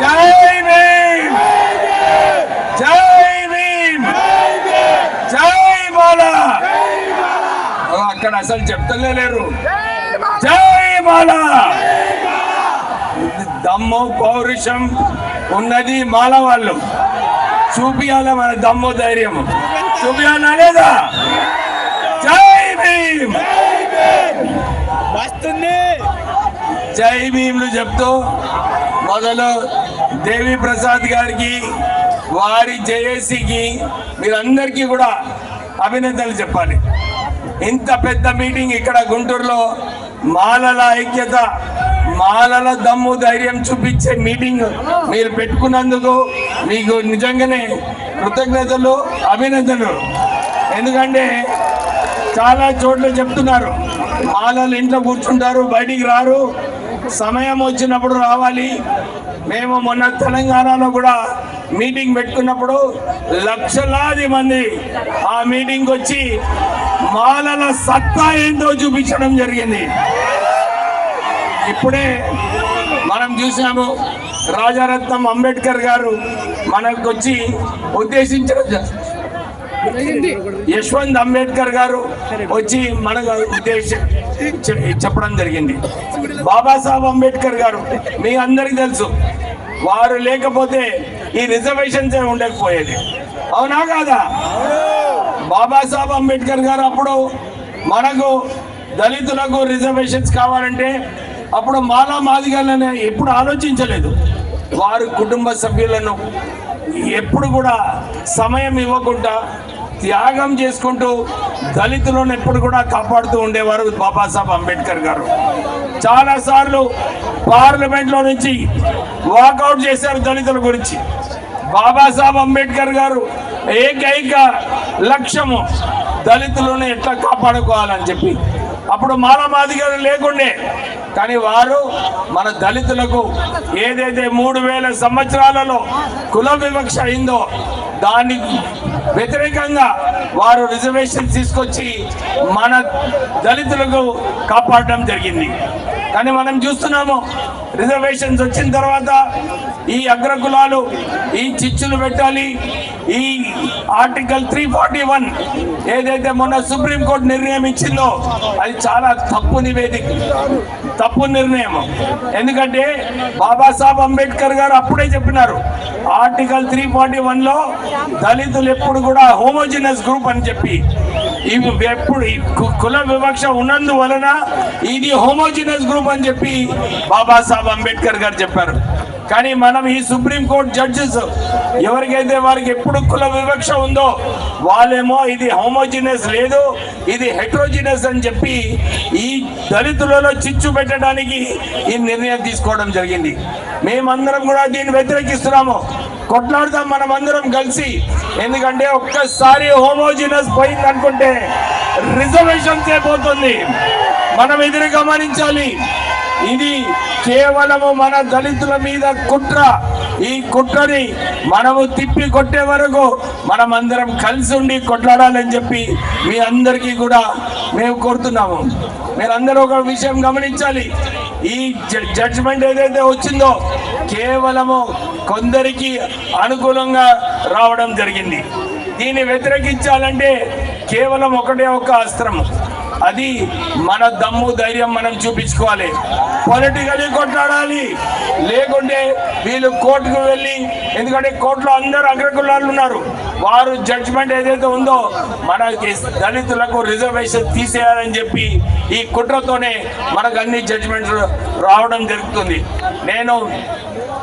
జై భీమ్! జై భీమ్! జై బాలా! ఓ, అక్కడ అసలు చెప్తలే లేరు. జై బాలా! దమ్ము పౌరుషం ఉన్నది మాల వాళ్ళు. చూపియాల మన దమ్ము ధైర్యం? చూపియాలా లేదా? జై భీమ్! వస్తుంది. జై భీమ్లు చెప్తూ మొదలు దేవి ప్రసాద్ గారికి వారి జేఏసీకి మీరందరికీ కూడా అభినందనలు చెప్పాలి. ఇంత పెద్ద మీటింగ్ ఇక్కడ గుంటూరులో మాలల ఐక్యత మాలల దమ్ము ధైర్యం చూపించే మీటింగ్ మీరు పెట్టుకున్నందుకు మీకు నిజంగానే కృతజ్ఞతలు అభినందనలు. ఎందుకంటే చాలా చోట్ల చెప్తున్నారు మాలలు ఇంట్లో కూర్చుంటారు బయటికి రారు సమయం వచ్చినప్పుడు రావాలి. మేము మొన్న తెలంగాణలో కూడా మీటింగ్ పెట్టుకున్నప్పుడు లక్షలాది మంది ఆ మీటింగ్ వచ్చి మాలల సత్తా ఏందో చూపించడం జరిగింది. ఇప్పుడే మనం చూసాము రాజారత్నం అంబేద్కర్ గారు మనకు వచ్చి ఉద్దేశించడం యశ్వంత్ అంబేద్కర్ గారు వచ్చి మనకు ఉద్దేశం చె- చెప్పడం జరిగింది. బాబాసాహెబ్ అంబేద్కర్ గారు మీ అందరికి తెలుసు. వారు లేకపోతే ఈ రిజర్వేషన్స్ ఏ ఉండకపోయేది. అవునా కాదా? బాబాసాహెబ్ అంబేద్కర్ గారు అప్పుడు మనకు దళితులకు రిజర్వేషన్స్ కావాలంటే అప్పుడు మాలా మాదిగలని ఎప్పుడు ఆలోచించలేదు. వారు కుటుంబ సభ్యులను ఎప్పుడు కూడా సమయం ఇవ్వకుండా త్యాగం చేసుకుంటూ దళితులను ఎప్పుడు కూడా కాపాడుతూ ఉండేవారు బాబాసాహెబ్ అంబేద్కర్ గారు. చాలాసార్లు పార్లమెంట్లో నుంచి వాకౌట్ చేశారు దళితుల గురించి. బాబాసాహెబ్ అంబేద్కర్ గారు ఏకైక లక్ష్యము దళితులను ఎట్లా కాపాడుకోవాలని చెప్పి. అప్పుడు మానవాధికారులు లేకుండే కానీ వారు మన దళితులకు ఏదైతే మూడు వేల సంవత్సరాలలో కుల వివక్ష అయిందో దానికి వ్యతిరేకంగా వారు రిజర్వేషన్ తీసుకొచ్చి మన దళితులకు కాపాడడం జరిగింది. కానీ మనం చూస్తున్నాము రిజర్వేషన్స్ వచ్చిన తర్వాత ఈ అగ్రకులాలు ఈ చిచ్చులు పెట్టాలి. ఈ ఆర్టికల్ త్రీ ఫార్టీ వన్ ఏదైతే మొన్న సుప్రీంకోర్టు నిర్ణయం ఇచ్చిందో అది చాలా తప్పు నివేదిక తప్పు నిర్ణయం. ఎందుకంటే బాబాసాహెబ్ అంబేద్కర్ గారు అప్పుడే చెప్పినారు ఆర్టికల్ త్రీ ఫార్టీ వన్లో దళితులు ఎప్పుడు కూడా హోమోజినస్ గ్రూప్ అని చెప్పి. ఇవి ఎప్పుడు కుల వివక్ష ఉన్నందువలన ఇది హోమోజినస్ గ్రూప్ అని చెప్పి బాబాసాహెబ్ అంబేద్కర్ గారు చెప్పారు. కానీ మనం ఈ సుప్రీంకోర్టు జడ్జెస్ ఎవరికైతే వారికి ఎప్పుడు కుల వివక్ష ఉందో వాళ్ళేమో ఇది హోమోజినస్ లేదు ఇది హెట్రోజినస్ అని చెప్పి ఈ దళితులలో చిచ్చు పెట్టడానికి ఈ నిర్ణయం తీసుకోవడం జరిగింది. మేమందరం కూడా దీన్ని వ్యతిరేకిస్తున్నాము. కొట్లాడదాం మనం అందరం కలిసి. ఎందుకంటే ఒక్కసారి హోమోజినస్ పోయింది అనుకుంటే రిజర్వేషన్ పోతుంది. మనం ఎదురు గమనించాలి. ఇది కేవలము మన దళితుల మీద కుట్ర. ఈ కుట్రని మనము తిప్పి కొట్టే వరకు మనం అందరం కలిసి ఉండి కొట్లాడాలని చెప్పి మీ అందరికీ కూడా మేము కోరుతున్నాము. మీరందరూ ఒక విషయం గమనించాలి. ఈ జడ్జిమెంట్ ఏదైతే వచ్చిందో కేవలము కొందరికి అనుకూలంగా రావడం జరిగింది. దీన్ని వ్యతిరేకించాలంటే కేవలం ఒకటే ఒక అస్త్రం. అది మన దమ్ము ధైర్యం మనం చూపించుకోవాలి. పొలిటికలీ కొట్లాడాలి. లేకుంటే వీళ్ళు కోర్టుకు వెళ్ళి ఎందుకంటే కోర్టులో అందరు అగ్రకులాలు ఉన్నారు. వారు జడ్జిమెంట్ ఏదైతే ఉందో మనకి దళితులకు రిజర్వేషన్ తీసేయాలని చెప్పి ఈ కుట్రతోనే మనకు అన్ని జడ్జిమెంట్స్ రావడం జరుగుతుంది. నేను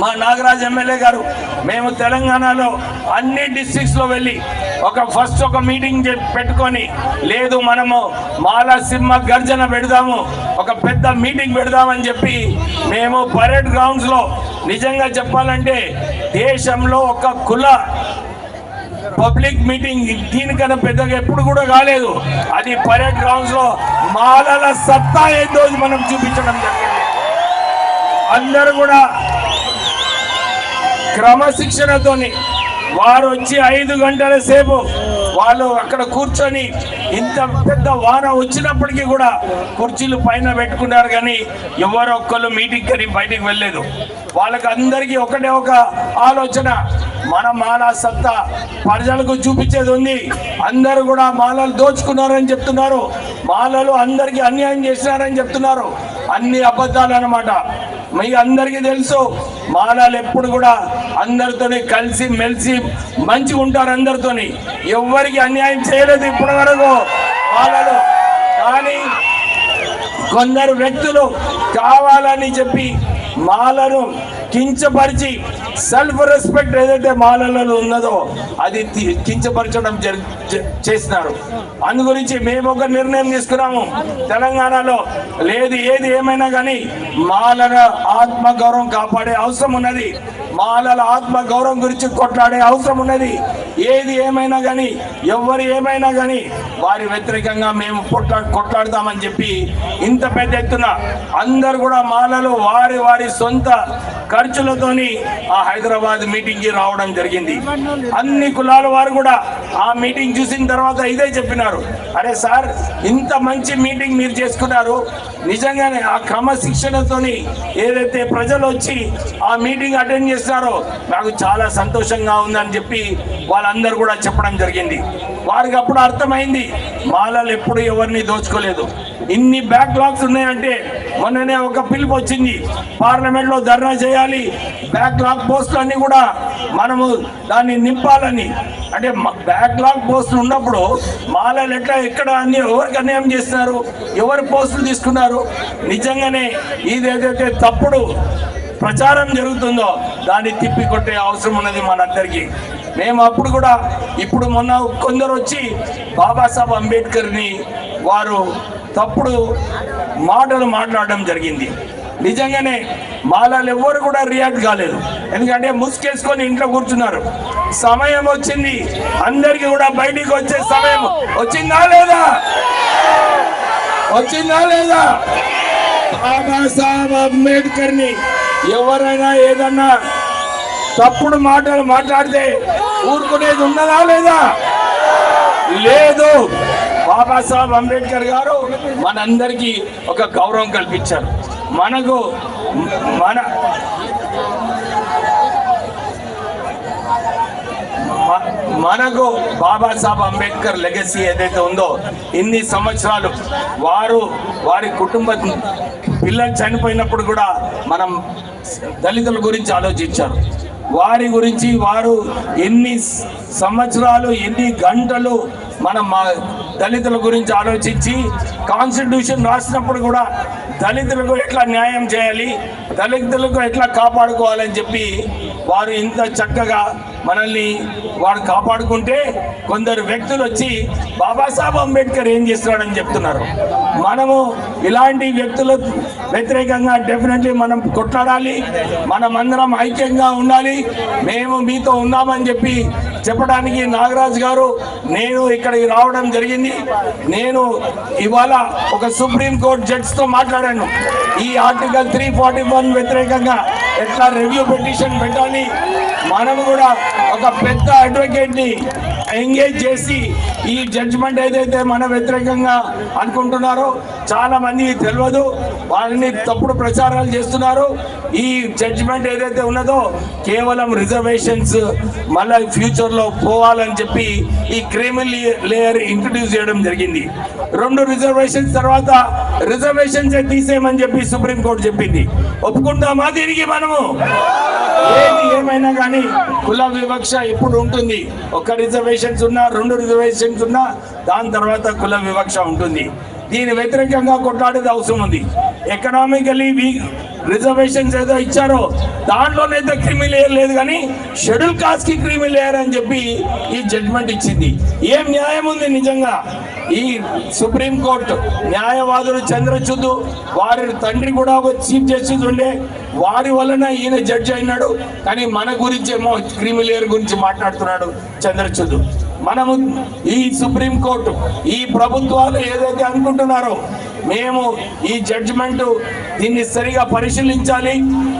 మా నాగరాజ్ ఎమ్మెల్యే గారు మేము తెలంగాణలో అన్ని డిస్ట్రిక్ట్స్లో వెళ్ళి ఒక ఫస్ట్ ఒక మీటింగ్ పెట్టుకొని లేదు మనము మాల సింహ గర్జన పెడదాము ఒక పెద్ద మీటింగ్ పెడదామని చెప్పి మేము పరేడ్ గ్రౌండ్స్లో నిజంగా చెప్పాలంటే దేశంలో ఒక కుల పబ్లిక్ మీటింగ్ దీనికన్నా పెద్దగా ఎప్పుడు కూడా కాలేదు. అది పరేడ్ గ్రౌండ్స్లో మాలల సత్తా ఏందో మనం చూపించడం జరిగింది. అందరూ కూడా క్రమశిక్షణతోని వారు వచ్చి ఐదు గంటల సేపు వాళ్ళు అక్కడ కూర్చొని ఇంత పెద్ద వాన వచ్చినప్పటికీ కూడా కుర్చీలు పైన పెట్టుకున్నారు కానీ ఎవరు ఒక్కళ్ళు మీటింగ్ కని బయటికి వెళ్ళలేదు. వాళ్ళకి అందరికీ ఒకటే ఒక ఆలోచన మన మాలా సత్తా ప్రజలకు చూపించేది ఉంది. అందరూ కూడా మాలలు దోచుకున్నారని చెప్తున్నారు. మాలలు అందరికీ అన్యాయం చేసినారని చెప్తున్నారు. అన్ని అబద్ధాలు అన్నమాట. మీ అందరికీ తెలుసు మానాలు ఎప్పుడు కూడా అందరితోని కలిసి మెలిసి మంచిగా ఉంటారు అందరితోని. ఎవ్వరికి అన్యాయం చేయలేదు ఇప్పటి వరకు కానీ కొందరు వ్యక్తులు కావాలని చెప్పి మాలను కించపరిచి సెల్ఫ్ రెస్పెక్ట్ ఏదైతే మాలలో ఉన్నదో అది కించపరచడం జ- చేసినారు. అందు గురించి మేము ఒక నిర్ణయం తీసుకున్నాము. తెలంగాణలో లేదు ఏది ఏమైనా కానీ మాలల ఆత్మగౌరవం కాపాడే అవసరం ఉన్నది. మాలల ఆత్మ గౌరవం గురించి కొట్లాడే అవసరం ఉన్నది. ఏది ఏమైనా కానీ ఎవరు ఏమైనా కానీ వారి వ్యతిరేకంగా మేము కొట్లా కొట్లాడతామని చెప్పి ఇంత పెద్ద ఎత్తున అందరు కూడా మాలలు వారి వారి సొంత ఖర్చులతోని ఆ హైదరాబాద్ మీటింగ్కి రావడం జరిగింది. అన్ని కులాల వారు కూడా ఆ మీటింగ్ చూసిన తర్వాత ఇదే చెప్పినారు. అరే సార్ ఇంత మంచి మీటింగ్ మీరు చేసుకున్నారు. నిజంగానే ఆ క్రమశిక్షణతోని ఏదైతే ప్రజలు వచ్చి ఆ మీటింగ్ అటెండ్ చేస్తారో నాకు చాలా సంతోషంగా ఉందని చెప్పి వాళ్ళందరూ కూడా చెప్పడం జరిగింది. వారికి అప్పుడు అర్థమైంది మాలలు ఎప్పుడు ఎవరిని దోచుకోలేదు. ఇన్ని బ్యాక్లాగ్స్ ఉన్నాయంటే మొన్ననే ఒక పిలుపు వచ్చింది పార్లమెంట్లో ధర్నా చేయాలి బ్యాక్లాగ్ పోస్టులు అన్ని కూడా మనము దాన్ని నింపాలని. అంటే బ్యాక్లాగ్ పోస్టులు ఉన్నప్పుడు మాలలు ఎట్లా ఎక్కడ అన్ని ఎవరికి అన్యాయం చేస్తున్నారు ఎవరు పోస్టులు తీసుకున్నారు నిజంగానే ఇది ఏదైతే తప్పుడు ప్రచారం జరుగుతుందో దాన్ని తిప్పి కొట్టే అవసరం ఉన్నది మనందరికీ. మేము అప్పుడు కూడా ఇప్పుడు మొన్న కొందరు వచ్చి బాబాసాహెబ్ అంబేద్కర్ని వారు తప్పుడు మాటలు మాట్లాడడం జరిగింది. నిజంగానే మాలాలు ఎవ్వరు కూడా రియాక్ట్ కాలేదు. ఎందుకంటే ముసుకేసుకొని ఇంట్లో కూర్చున్నారు. సమయం వచ్చింది. అందరికీ కూడా బయటికి వచ్చే సమయం. వచ్చిందా లేదా? వచ్చిందా లేదా? బాబాసాహెబ్ అంబేద్కర్ని ఎవరైనా ఏదన్నా తప్పుడు మాటలు మాట్లాడితే ఊరుకునేది ఉన్నదా లేదా? లేదు. బాబాసాహెబ్ అంబేద్కర్ గారు మనందరికీ ఒక గౌరవం కల్పించారు. మనకు మన మనకు బాబాసాహెబ్ అంబేద్కర్ లెగసీ ఏదైతే ఉందో ఇన్ని సంవత్సరాలు వారు వారి కుటుంబ పిల్లలు చనిపోయినప్పుడు కూడా మనం దళితుల గురించి ఆలోచించారు. వారి గురించి వారు ఎన్ని సంవత్సరాలు ఎన్ని గంటలు మనం మా దళితుల గురించి ఆలోచించి కాన్స్టిట్యూషన్ రాసినప్పుడు కూడా దళితులకు ఎట్లా న్యాయం చేయాలి దళితులకు ఎట్లా కాపాడుకోవాలని చెప్పి వారు ఇంత చక్కగా మనల్ని వాడు కాపాడుకుంటే కొందరు వ్యక్తులు వచ్చి బాబాసాహెబ్ అంబేద్కర్ ఏం చేస్తున్నాడని చెప్తున్నారు. మనము ఇలాంటి వ్యక్తుల వ్యతిరేకంగా డెఫినెట్లీ మనం కొట్లాడాలి మనమందరం ఐక్యంగా ఉండాలి మేము మీతో ఉన్నామని చెప్పి చెప్పడానికి నాగరాజు గారు నేను ఇక్కడికి రావడం జరిగింది. నేను ఇవాళ ఒక సుప్రీం కోర్ట్ మాట్లాడాను. ఈ ఆర్టికల్ త్రీ ఫార్టీ వన్ వ్యతిరేకంగా ఎట్లా రివ్యూ పిటిషన్ పెట్టాలి? మనం కూడా ఒక పెద్ద అడ్వకేట్ని ఎంగేజ్ చేసి ఈ జడ్జిమెంట్ ఏదైతే మన వ్యతిరేకంగా అనుకుంటున్నారో చాలా మంది తెలియదు. వాళ్ళని తప్పుడు ప్రచారాలు చేస్తున్నారు. ఈ జడ్జిమెంట్ ఏదైతే ఉన్నదో కేవలం రిజర్వేషన్స్ మళ్ళీ ఫ్యూచర్లో పోవాలని చెప్పి ఈ క్రిమినల్ లేయర్ ఇంట్రడ్యూస్ చేయడం జరిగింది. రెండు రిజర్వేషన్స్ తర్వాత రిజర్వేషన్స్ తీసేయమని చెప్పి సుప్రీం కోర్టు చెప్పింది. ఒప్పుకుంటామా దీనికి మనము ఏది ఏమైనా కానీ కుల వివక్ష ఎప్పుడు ఉంటుంది. ఒక రిజర్వేషన్స్ ఉన్నా రెండు రిజర్వేషన్స్ ఉన్నా దాని తర్వాత కుల వివక్ష ఉంటుంది. దీని వ్యతిరేకంగా కొట్లాడేది అవసరం ఉంది. ఎకనామికలీ వీక్ రిజర్వేషన్స్ ఏదో ఇచ్చారో దాంట్లోనైతే క్రిమి లేయర్ లేదు కానీ షెడ్యూల్ కాస్ట్కి క్రిమి లేయర్ అని చెప్పి ఈ జడ్జ్మెంట్ ఇచ్చింది. ఏం న్యాయం ఉంది నిజంగా? ఈ సుప్రీంకోర్టు న్యాయవాదులు చంద్రచూద్ వారి తండ్రి కూడా ఒక చీఫ్ జస్టిస్ ఉండే. వారి వలన ఈయన జడ్జి అయినాడు. కానీ మన గురించి ఏమో క్రిమిలేయర్ గురించి మాట్లాడుతున్నాడు చంద్రచూద్ మనము ఈ సుప్రీంకోర్టు ఈ ప్రభుత్వాలు ఏదైతే అనుకుంటున్నారో మేము ఈ జడ్జిమెంట్ దీన్ని సరిగా పరిశీలించాలి.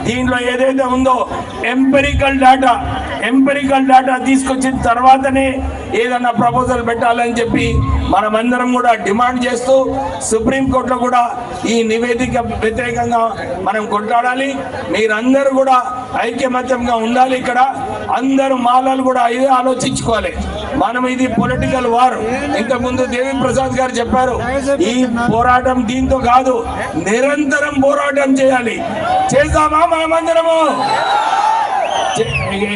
దీంట్లో ఏదైతే ఉందో ఎంపెరికల్ డేటా ఎంపెరికల్ డేటా తీసుకొచ్చిన తర్వాతనే ఏదన్నా ప్రపోజల్ పెట్టాలని చెప్పి మనమందరం కూడా డిమాండ్ చేస్తూ సుప్రీంకోర్టులో కూడా ఈ నివేదిక వ్యతిరేకంగా మనం కొట్లాడాలి. మీరందరూ కూడా ఐక్యమత్యంగా ఉండాలి ఇక్కడ. అందరూ మాలలు కూడా ఇదే ఆలోచించుకోవాలి. మనం ఇది పొలిటికల్ వార్. ఇంతకుముందు దేవి ప్రసాద్ గారు చెప్పారు ఈ పోరాటం దీంతో కాదు నిరంతరం పోరాటం చేయాలి. చేద్దామా మనమందరము?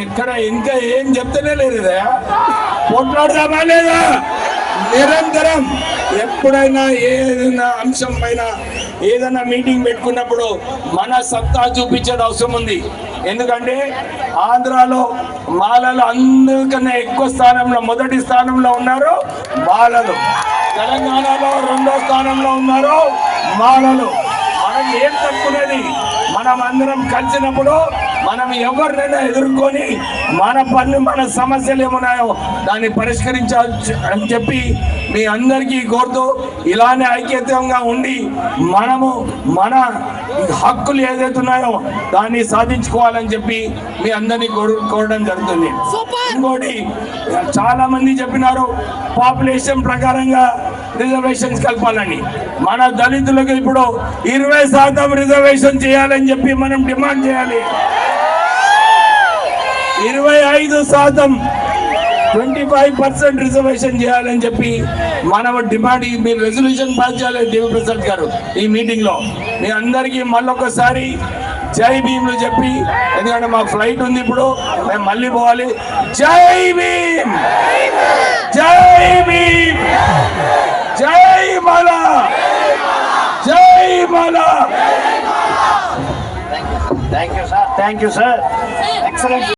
ఇక్కడ ఇంకా ఏం చెప్తేనే లేదు ఇదే. పోట్లాడదామా లేదా? నిరంతరం ఎప్పుడైనా ఏదైనా అంశం పైన ఏదైనా మీటింగ్ పెట్టుకున్నప్పుడు మన సత్తా చూపించేది అవసరం ఉంది. ఎందుకంటే ఆంధ్రాలో మాలలు అందరికన్నా ఎక్కువ స్థానంలో మొదటి స్థానంలో ఉన్నారు మాలలు. తెలంగాణలో రెండో స్థానంలో ఉన్నారు మాలలు. మనం ఏం తక్కువది మనం అందరం కలిసినప్పుడు మనం ఎవరినైనా ఎదుర్కొని మన పని మన సమస్యలు ఏమున్నాయో దాన్ని పరిష్కరించవచ్చు అని చెప్పి మీ అందరికీ కోరుతూ ఇలానే ఐక్యతంగా ఉండి మనము మన హక్కులు ఏదైతే ఉన్నాయో దాన్ని సాధించుకోవాలని చెప్పి మీ అందరినీ కోరు కోరడం జరుగుతుంది. ఇంకోటి చాలా మంది చెప్పినారు పాపులేషన్ ప్రకారంగా రిజర్వేషన్స్ కలపాలని. మన దళితులకు ఇప్పుడు ఇరవై శాతం రిజర్వేషన్ చేయాలని చెప్పి మనం డిమాండ్ చేయాలి. ఇరవై ఐదు శాతం ట్వంటీ ఫైవ్ పర్సెంట్ రిజర్వేషన్ చేయాలని చెప్పి మనం డిమాండ్ మీరు రెజల్యూషన్ పాస్ చేయాలి దేవిప్రసాద్ గారు ఈ మీటింగ్లో. మీ అందరికీ మళ్ళొకసారి జై భీమ్లు చెప్పి ఎందుకంటే మా ఫ్లైట్ ఉంది ఇప్పుడు మేము మళ్ళీ పోవాలి. జై భీమ్! జై భీమ్! జై మాల! జై Mala! Thank you sir thank you sir excellent